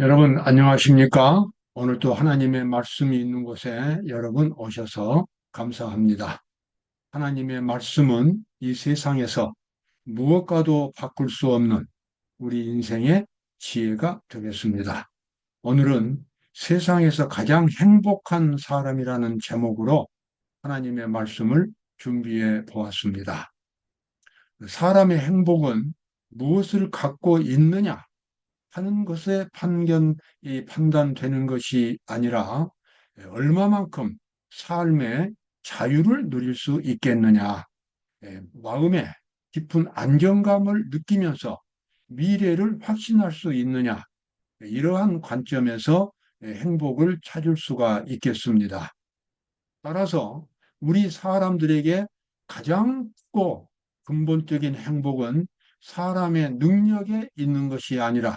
여러분, 안녕하십니까? 오늘도 하나님의 말씀이 있는 곳에 여러분 오셔서 감사합니다. 하나님의 말씀은 이 세상에서 무엇과도 바꿀 수 없는 우리 인생의 지혜가 되겠습니다. 오늘은 세상에서 가장 행복한 사람이라는 제목으로 하나님의 말씀을 준비해 보았습니다. 사람의 행복은 무엇을 갖고 있느냐 하는 것에 판견, 이 판단되는 것이 아니라 얼마만큼 삶의 자유를 누릴 수 있겠느냐. 예, 마음에 깊은 안정감을 느끼면서 미래를 확신할 수 있느냐. 이러한 관점에서 행복을 찾을 수가 있겠습니다. 따라서 우리 사람들에게 가장 크고 근본적인 행복은 사람의 능력에 있는 것이 아니라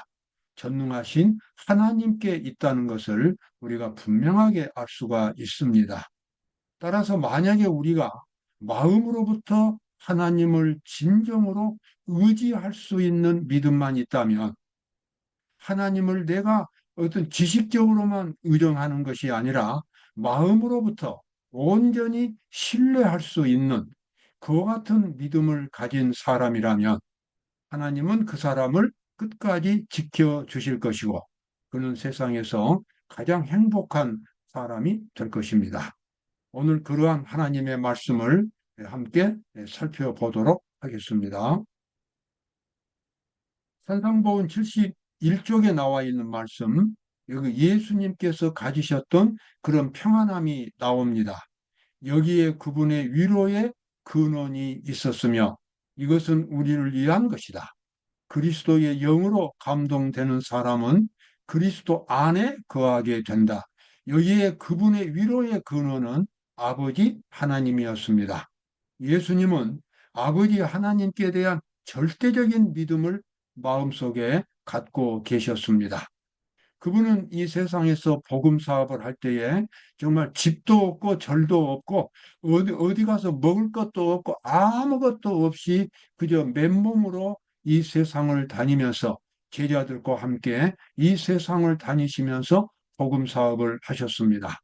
전능하신 하나님께 있다는 것을 우리가 분명하게 알 수가 있습니다. 따라서 만약에 우리가 마음으로부터 하나님을 진정으로 의지할 수 있는 믿음만 있다면 하나님을 내가 어떤 지식적으로만 의존하는 것이 아니라 마음으로부터 온전히 신뢰할 수 있는 그와 같은 믿음을 가진 사람이라면 하나님은 그 사람을 끝까지 지켜주실 것이고 그는 세상에서 가장 행복한 사람이 될 것입니다. 오늘 그러한 하나님의 말씀을 함께 살펴보도록 하겠습니다. 산상보은 71쪽에 나와 있는 말씀, 여기 예수님께서 가지셨던 그런 평안함이 나옵니다. 여기에 그분의 위로의 근원이 있었으며 이것은 우리를 위한 것이다. 그리스도의 영으로 감동되는 사람은 그리스도 안에 거하게 된다. 여기에 그분의 위로의 근원은 아버지 하나님이었습니다. 예수님은 아버지 하나님께 대한 절대적인 믿음을 마음속에 갖고 계셨습니다. 그분은 이 세상에서 복음 사업을 할 때에 정말 집도 없고 절도 없고 어디, 어디 가서 먹을 것도 없고 아무것도 없이 그저 맨몸으로 이 세상을 다니면서 제자들과 함께 이 세상을 다니시면서 복음 사업을 하셨습니다.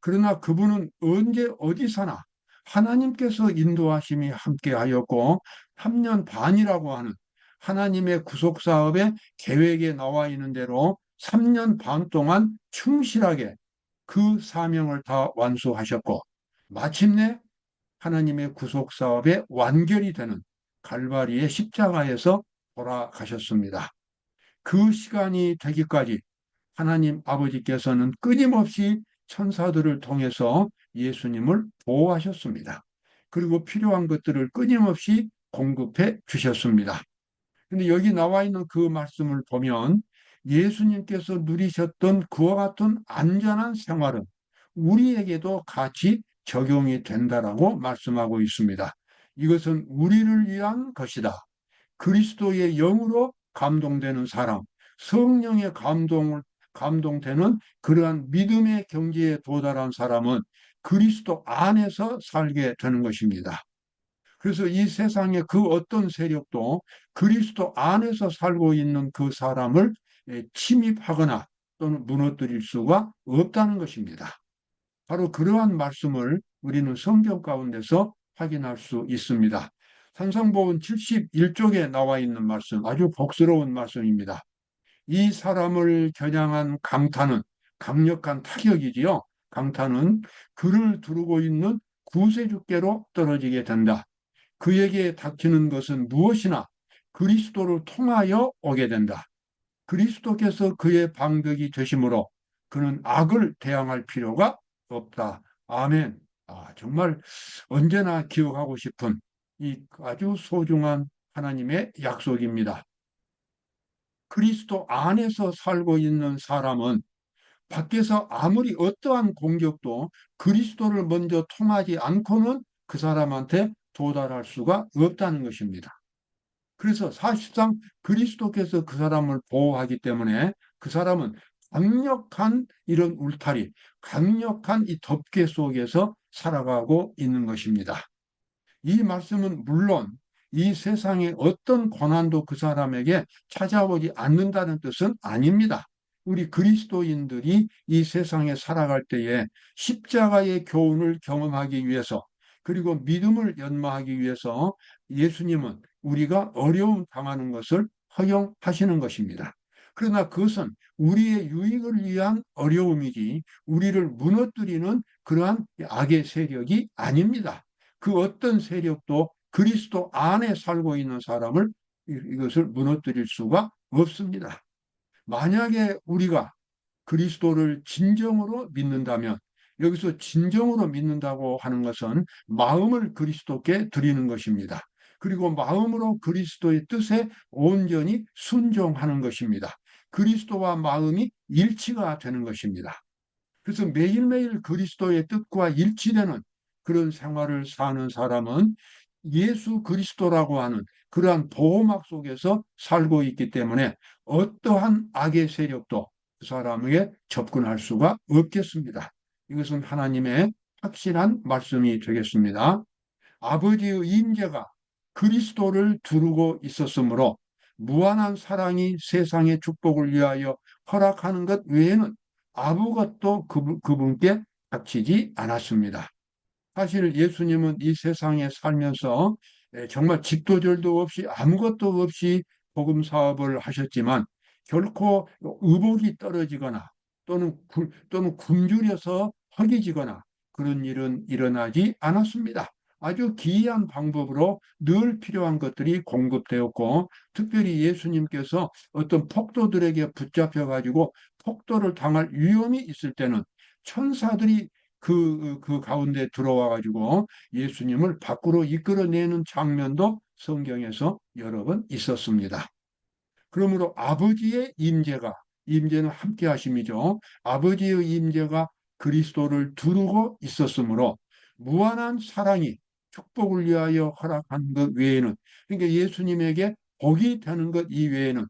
그러나 그분은 언제 어디서나 하나님께서 인도하심이 함께 하였고 3년 반이라고 하는 하나님의 구속 사업의 계획에 나와 있는 대로 3년 반 동안 충실하게 그 사명을 다 완수하셨고 마침내 하나님의 구속 사업의 완결이 되는 갈바리의 십자가에서 돌아가셨습니다. 그 시간이 되기까지 하나님 아버지께서는 끊임없이 천사들을 통해서 예수님을 보호하셨습니다. 그리고 필요한 것들을 끊임없이 공급해 주셨습니다. 근데 여기 나와 있는 그 말씀을 보면 예수님께서 누리셨던 그와 같은 안전한 생활은 우리에게도 같이 적용이 된다라고 말씀하고 있습니다. 이것은 우리를 위한 것이다. 그리스도의 영으로 감동되는 사람, 성령의 감동을 감동되는 그러한 믿음의 경지에 도달한 사람은 그리스도 안에서 살게 되는 것입니다. 그래서 이 세상의 그 어떤 세력도 그리스도 안에서 살고 있는 그 사람을 침입하거나 또는 무너뜨릴 수가 없다는 것입니다. 바로 그러한 말씀을 우리는 성경 가운데서 확인할 수 있습니다. 산성보은 71쪽에 나와 있는 말씀, 아주 복스러운 말씀입니다. 이 사람을 겨냥한 강타는 강력한 타격이지요. 강타는 그를 두르고 있는 구세주께로 떨어지게 된다. 그에게 닥치는 것은 무엇이나 그리스도를 통하여 오게 된다. 그리스도께서 그의 방벽이 되심으로 그는 악을 대항할 필요가 없다. 아멘. 아, 정말 언제나 기억하고 싶은 이 아주 소중한 하나님의 약속입니다. 그리스도 안에서 살고 있는 사람은 밖에서 아무리 어떠한 공격도 그리스도를 먼저 통하지 않고는 그 사람한테 도달할 수가 없다는 것입니다. 그래서 사실상 그리스도께서 그 사람을 보호하기 때문에 그 사람은 강력한 이런 울타리, 강력한 이 덮개 속에서 살아가고 있는 것입니다. 이 말씀은 물론 이 세상의 어떤 고난도 그 사람에게 찾아오지 않는다는 뜻은 아닙니다. 우리 그리스도인들이 이 세상에 살아갈 때에 십자가의 교훈을 경험하기 위해서 그리고 믿음을 연마하기 위해서 예수님은 우리가 어려움 당하는 것을 허용하시는 것입니다. 그러나 그것은 우리의 유익을 위한 어려움이지 우리를 무너뜨리는 그러한 악의 세력이 아닙니다. 그 어떤 세력도 그리스도 안에 살고 있는 사람을 이것을 무너뜨릴 수가 없습니다. 만약에 우리가 그리스도를 진정으로 믿는다면 여기서 진정으로 믿는다고 하는 것은 마음을 그리스도께 드리는 것입니다. 그리고 마음으로 그리스도의 뜻에 온전히 순종하는 것입니다. 그리스도와 마음이 일치가 되는 것입니다. 그래서 매일매일 그리스도의 뜻과 일치되는 그런 생활을 사는 사람은 예수 그리스도라고 하는 그러한 보호막 속에서 살고 있기 때문에 어떠한 악의 세력도 그 사람에게 접근할 수가 없겠습니다. 이것은 하나님의 확실한 말씀이 되겠습니다. 아버지의 임재가 그리스도를 두르고 있었으므로 무한한 사랑이 세상의 축복을 위하여 허락하는 것 외에는 아무것도 그분께 닥치지 않았습니다. 사실 예수님은 이 세상에 살면서 정말 집도절도 없이 아무것도 없이 복음 사업을 하셨지만 결코 의복이 떨어지거나 또는 또는 굶주려서 허기지거나 그런 일은 일어나지 않았습니다. 아주 기이한 방법으로 늘 필요한 것들이 공급되었고 특별히 예수님께서 어떤 폭도들에게 붙잡혀 가지고 폭도를 당할 위험이 있을 때는 천사들이 그, 그 가운데 들어와 가지고 예수님을 밖으로 이끌어내는 장면도 성경에서 여러 번 있었습니다. 그러므로 아버지의 임재가 임재는 함께 하심이죠. 아버지의 임재가 그리스도를 두르고 있었으므로 무한한 사랑이 축복을 위하여 허락한 것 외에는 그러니까 예수님에게 복이 되는 것 이외에는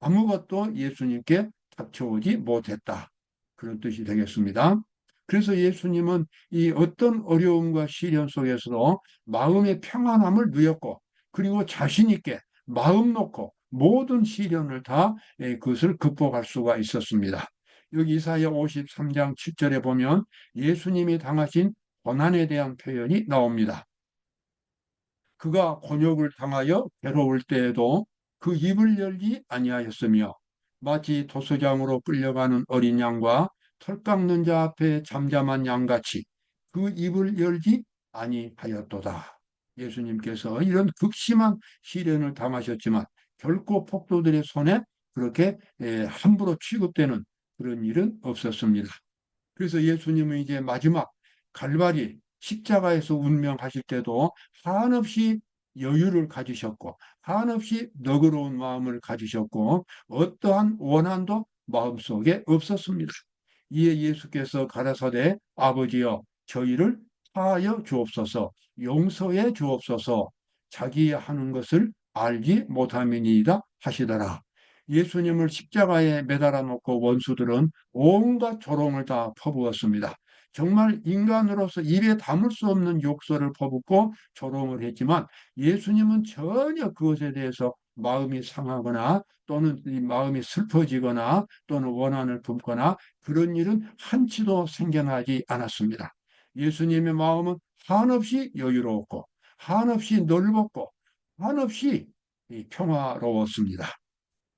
아무것도 예수님께 닥쳐오지 못했다. 그런 뜻이 되겠습니다. 그래서 예수님은 이 어떤 어려움과 시련 속에서도 마음의 평안함을 누렸고 그리고 자신 있게 마음 놓고 모든 시련을 다 예, 그것을 극복할 수가 있었습니다. 여기 이사야 53장 7절에 보면 예수님이 당하신 고난에 대한 표현이 나옵니다. 그가 곤욕을 당하여 괴로울 때에도 그 입을 열지 아니하였으며 마치 도서장으로 끌려가는 어린 양과 털 깎는 자 앞에 잠잠한 양같이 그 입을 열지 아니하였도다. 예수님께서 이런 극심한 시련을 당하셨지만 결코 폭도들의 손에 그렇게 함부로 취급되는 그런 일은 없었습니다. 그래서 예수님은 이제 마지막 갈바리 십자가에서 운명하실 때도 한없이 여유를 가지셨고 한없이 너그러운 마음을 가지셨고 어떠한 원한도 마음속에 없었습니다. 이에 예수께서 가라사대 아버지여 저희를 하여 주옵소서 용서해 주옵소서 자기 하는 것을 알지 못함이니이다 하시더라. 예수님을 십자가에 매달아 놓고 원수들은 온갖 조롱을 다 퍼부었습니다. 정말 인간으로서 입에 담을 수 없는 욕설을 퍼붓고 조롱을 했지만 예수님은 전혀 그것에 대해서 마음이 상하거나 또는 마음이 슬퍼지거나 또는 원한을 품거나 그런 일은 한치도 생겨나지 않았습니다. 예수님의 마음은 한없이 여유로웠고 한없이 넓었고 한없이 평화로웠습니다.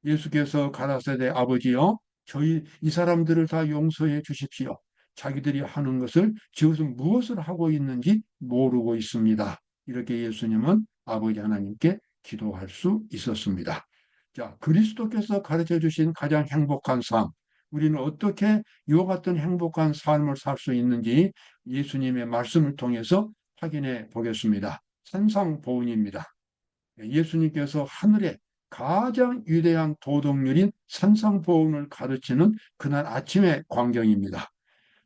예수께서 가라사대 아버지여 저희 이 사람들을 다 용서해 주십시오. 자기들이 하는 것을 지금 무엇을 하고 있는지 모르고 있습니다. 이렇게 예수님은 아버지 하나님께 기도할 수 있었습니다. 자, 그리스도께서 가르쳐 주신 가장 행복한 삶. 우리는 어떻게 이와 같은 행복한 삶을 살 수 있는지 예수님의 말씀을 통해서 확인해 보겠습니다. 산상보훈입니다. 예수님께서 하늘에 가장 위대한 도덕률인 산상보훈을 가르치는 그날 아침의 광경입니다.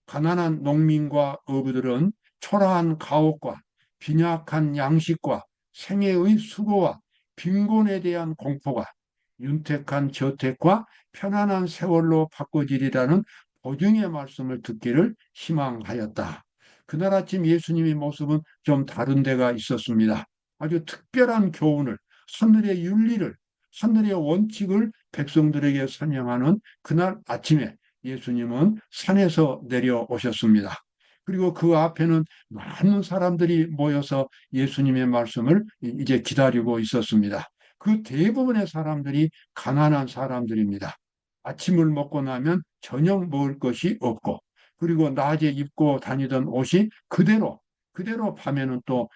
가난한 농민과 어부들은 초라한 가옥과 빈약한 양식과 생애의 수고와 빈곤에 대한 공포가 윤택한 저택과 편안한 세월로 바꿔지리라는 보증의 말씀을 듣기를 희망하였다. 그날 아침 예수님의 모습은 좀 다른 데가 있었습니다. 아주 특별한 교훈을, 하늘의 윤리를, 하늘의 원칙을 백성들에게 설명하는 그날 아침에 예수님은 산에서 내려오셨습니다. 그리고 그 앞에는 많은 사람들이 모여서 예수님의 말씀을 이제 기다리고 있었습니다. 그 대부분의 사람들이 가난한 사람들입니다. 아침을 먹고 나면 저녁 먹을 것이 없고 그리고 낮에 입고 다니던 옷이 그대로 그대로 밤에는 또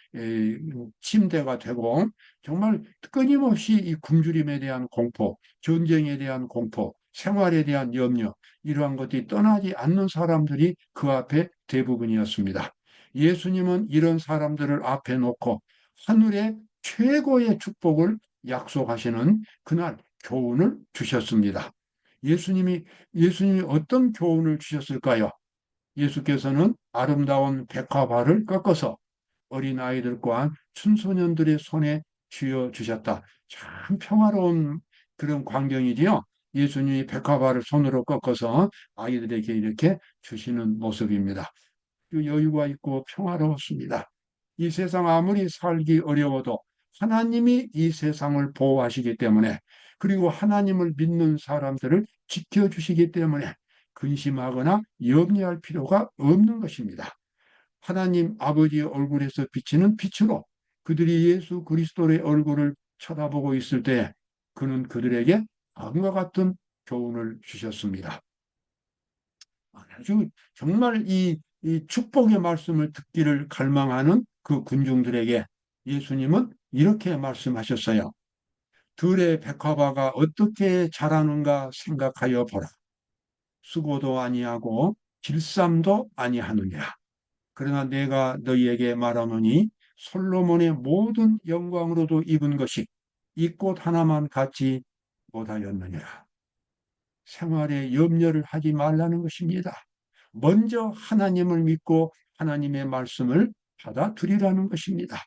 침대가 되고 정말 끊임없이 이 굶주림에 대한 공포, 전쟁에 대한 공포, 생활에 대한 염려 이러한 것들이 떠나지 않는 사람들이 그 앞에 대부분이었습니다. 예수님은 이런 사람들을 앞에 놓고 하늘의 최고의 축복을 약속하시는 그날 교훈을 주셨습니다. 예수님이 예수님이 어떤 교훈을 주셨을까요? 예수께서는 아름다운 백화발을 꺾어서 어린 아이들과 춘소년들의 손에 쥐어 주셨다. 참 평화로운 그런 광경이지요. 예수님이 백화발을 손으로 꺾어서 아이들에게 이렇게 주시는 모습입니다. 그 여유가 있고 평화로웠습니다. 이 세상 아무리 살기 어려워도 하나님이 이 세상을 보호하시기 때문에 그리고 하나님을 믿는 사람들을 지켜주시기 때문에 근심하거나 염려할 필요가 없는 것입니다. 하나님 아버지의 얼굴에서 비치는 빛으로 그들이 예수 그리스도의 얼굴을 쳐다보고 있을 때 그는 그들에게 다음과 같은 교훈을 주셨습니다. 아주 정말 이, 이 축복의 말씀을 듣기를 갈망하는 그 군중들에게 예수님은 이렇게 말씀하셨어요. 들의 백화과가 어떻게 자라는가 생각하여 보라. 수고도 아니하고 길쌈도 아니하느니라. 그러나 내가 너희에게 말하노니 솔로몬의 모든 영광으로도 입은 것이 이 꽃 하나만 같이 못하였느니라. 생활에 염려를 하지 말라는 것입니다. 먼저 하나님을 믿고 하나님의 말씀을 받아들이라는 것입니다.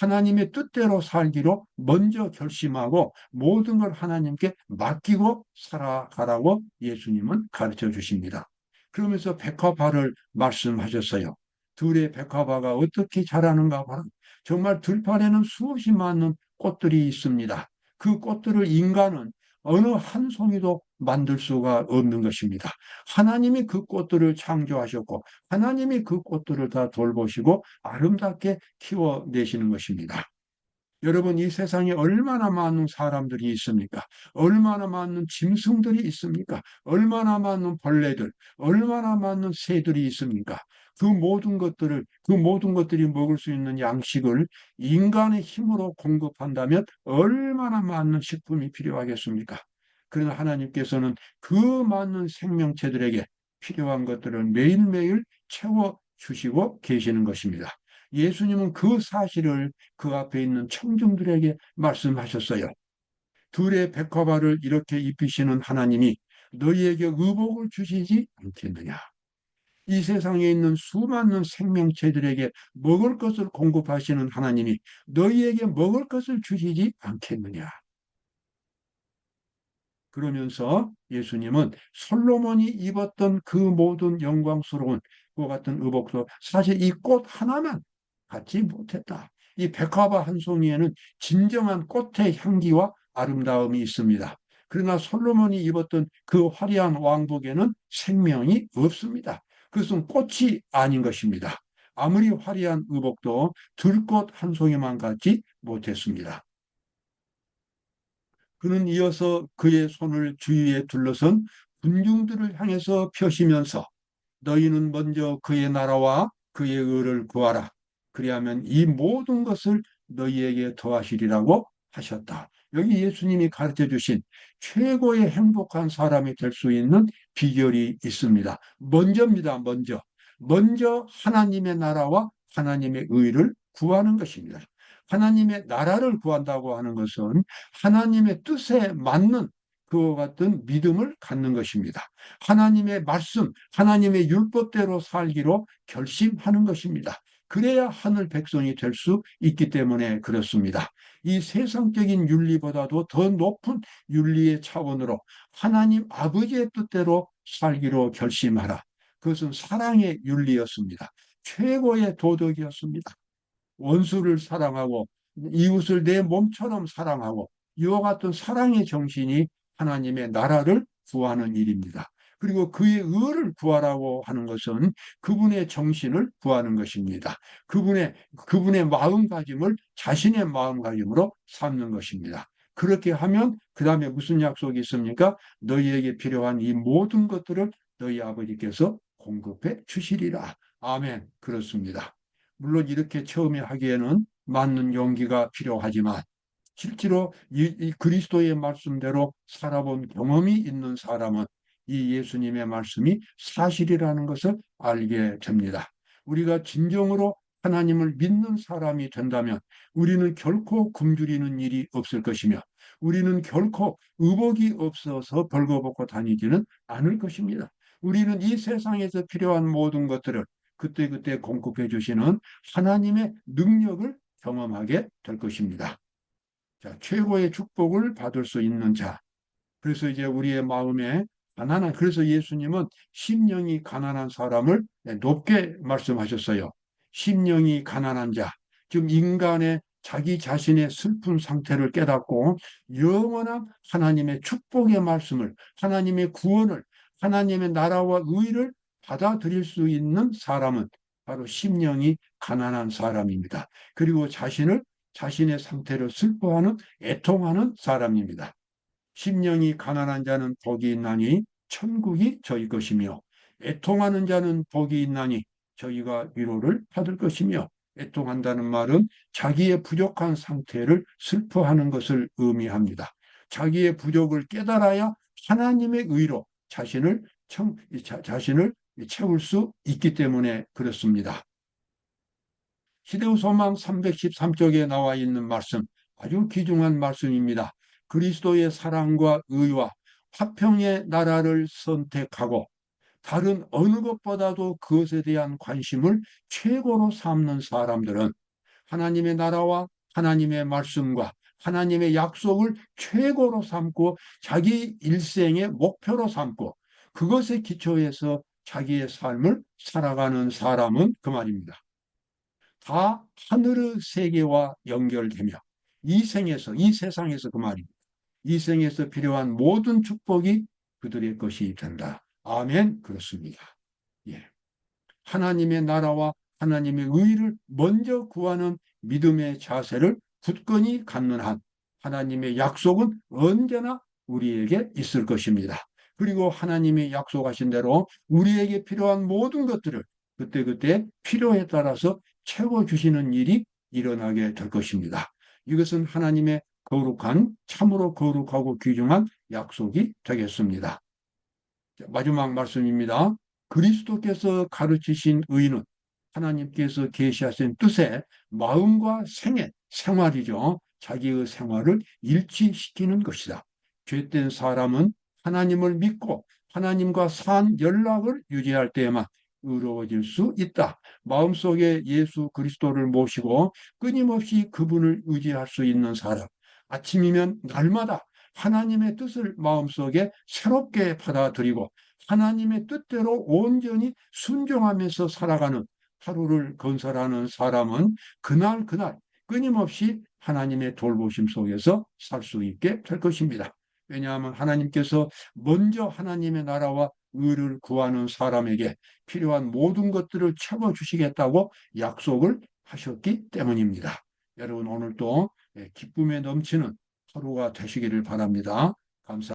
하나님의 뜻대로 살기로 먼저 결심하고 모든 걸 하나님께 맡기고 살아가라고 예수님은 가르쳐 주십니다. 그러면서 백화바를 말씀하셨어요. 둘의 백화바가 어떻게 자라는가 봐라. 정말 들판에는 수없이 많은 꽃들이 있습니다. 그 꽃들을 인간은 어느 한 송이도 만들 수가 없는 것입니다. 하나님이 그 꽃들을 창조하셨고 하나님이 그 꽃들을 다 돌보시고 아름답게 키워내시는 것입니다. 여러분 이 세상에 얼마나 많은 사람들이 있습니까? 얼마나 많은 짐승들이 있습니까? 얼마나 많은 벌레들, 얼마나 많은 새들이 있습니까? 그 모든 것들을 그 모든 것들이 먹을 수 있는 양식을 인간의 힘으로 공급한다면 얼마나 많은 식품이 필요하겠습니까? 그러나 하나님께서는 그 많은 생명체들에게 필요한 것들을 매일매일 채워 주시고 계시는 것입니다. 예수님은 그 사실을 그 앞에 있는 청중들에게 말씀하셨어요. 둘의 백화발을 이렇게 입히시는 하나님이 너희에게 의복을 주시지 않겠느냐. 이 세상에 있는 수많은 생명체들에게 먹을 것을 공급하시는 하나님이 너희에게 먹을 것을 주시지 않겠느냐. 그러면서 예수님은 솔로몬이 입었던 그 모든 영광스러운 그 같은 의복도 사실 이 꽃 하나만 갖지 못했다. 이 백화바 한 송이에는 진정한 꽃의 향기와 아름다움이 있습니다. 그러나 솔로몬이 입었던 그 화려한 왕복에는 생명이 없습니다. 그것은 꽃이 아닌 것입니다. 아무리 화려한 의복도 들꽃 한 송이만 갖지 못했습니다. 그는 이어서 그의 손을 주위에 둘러선 군중들을 향해서 펴시면서 너희는 먼저 그의 나라와 그의 의를 구하라. 그리하면 이 모든 것을 너희에게 더하시리라고 하셨다. 여기 예수님이 가르쳐 주신 최고의 행복한 사람이 될 수 있는 비결이 있습니다. 먼저입니다. 먼저. 먼저 하나님의 나라와 하나님의 의를 구하는 것입니다. 하나님의 나라를 구한다고 하는 것은 하나님의 뜻에 맞는 그와 같은 믿음을 갖는 것입니다. 하나님의 말씀, 하나님의 율법대로 살기로 결심하는 것입니다. 그래야 하늘 백성이 될 수 있기 때문에 그렇습니다. 이 세상적인 윤리보다도 더 높은 윤리의 차원으로 하나님 아버지의 뜻대로 살기로 결심하라. 그것은 사랑의 윤리였습니다. 최고의 도덕이었습니다. 원수를 사랑하고 이웃을 내 몸처럼 사랑하고 이와 같은 사랑의 정신이 하나님의 나라를 구하는 일입니다. 그리고 그의 의를 구하라고 하는 것은 그분의 정신을 구하는 것입니다. 그분의 그분의 마음가짐을 자신의 마음가짐으로 삼는 것입니다. 그렇게 하면 그 다음에 무슨 약속이 있습니까? 너희에게 필요한 이 모든 것들을 너희 아버지께서 공급해 주시리라. 아멘. 그렇습니다. 물론 이렇게 처음에 하기에는 맞는 용기가 필요하지만 실제로 이, 이 그리스도의 말씀대로 살아본 경험이 있는 사람은 이 예수님의 말씀이 사실이라는 것을 알게 됩니다. 우리가 진정으로 하나님을 믿는 사람이 된다면 우리는 결코 굶주리는 일이 없을 것이며 우리는 결코 의복이 없어서 벌거벗고 다니지는 않을 것입니다. 우리는 이 세상에서 필요한 모든 것들을 그때그때 공급해 주시는 하나님의 능력을 경험하게 될 것입니다. 자, 최고의 축복을 받을 수 있는 자. 그래서 이제 우리의 마음에 가난한, 그래서 예수님은 심령이 가난한 사람을 높게 말씀하셨어요. 심령이 가난한 자. 지금 인간의 자기 자신의 슬픈 상태를 깨닫고 영원한 하나님의 축복의 말씀을, 하나님의 구원을, 하나님의 나라와 의를 받아들일 수 있는 사람은 바로 심령이 가난한 사람입니다. 그리고 자신을 자신의 상태를 슬퍼하는 애통하는 사람입니다. 심령이 가난한 자는 복이 있나니 천국이 저희 것이며 애통하는 자는 복이 있나니 저희가 위로를 받을 것이며 애통한다는 말은 자기의 부족한 상태를 슬퍼하는 것을 의미합니다. 자기의 부족을 깨달아야 하나님의 의로 자신을 청, 자, 자신을 채울 수 있기 때문에 그렇습니다. 시대우 소망 313쪽에 나와 있는 말씀, 아주 귀중한 말씀입니다. 그리스도의 사랑과 의와 화평의 나라를 선택하고 다른 어느 것보다도 그것에 대한 관심을 최고로 삼는 사람들은 하나님의 나라와 하나님의 말씀과 하나님의 약속을 최고로 삼고 자기 일생의 목표로 삼고 그것에 기초해서 자기의 삶을 살아가는 사람은 그 말입니다. 다 하늘의 세계와 연결되며 이 생에서 이 세상에서 그 말입니다. 이 생에서 필요한 모든 축복이 그들의 것이 된다. 아멘. 그렇습니다. 예. 하나님의 나라와 하나님의 의를 먼저 구하는 믿음의 자세를 굳건히 갖는 한 하나님의 약속은 언제나 우리에게 있을 것입니다. 그리고 하나님이 약속하신 대로 우리에게 필요한 모든 것들을 그때그때 필요에 따라서 채워 주시는 일이 일어나게 될 것입니다. 이것은 하나님의 거룩한, 참으로 거룩하고 귀중한 약속이 되겠습니다. 마지막 말씀입니다. 그리스도께서 가르치신 의는 하나님께서 계시하신 뜻의 마음과 생애, 생활이죠. 자기의 생활을 일치시키는 것이다. 죄된 사람은 하나님을 믿고 하나님과 산 연락을 유지할 때에만 의로워질 수 있다. 마음속에 예수 그리스도를 모시고 끊임없이 그분을 의지할 수 있는 사람. 아침이면 날마다 하나님의 뜻을 마음속에 새롭게 받아들이고 하나님의 뜻대로 온전히 순종하면서 살아가는 하루를 건설하는 사람은 그날 그날 끊임없이 하나님의 돌보심 속에서 살 수 있게 될 것입니다. 왜냐하면 하나님께서 먼저 하나님의 나라와 의를 구하는 사람에게 필요한 모든 것들을 채워 주시겠다고 약속을 하셨기 때문입니다. 여러분 오늘도 기쁨에 넘치는 하루가 되시기를 바랍니다. 감사합니다.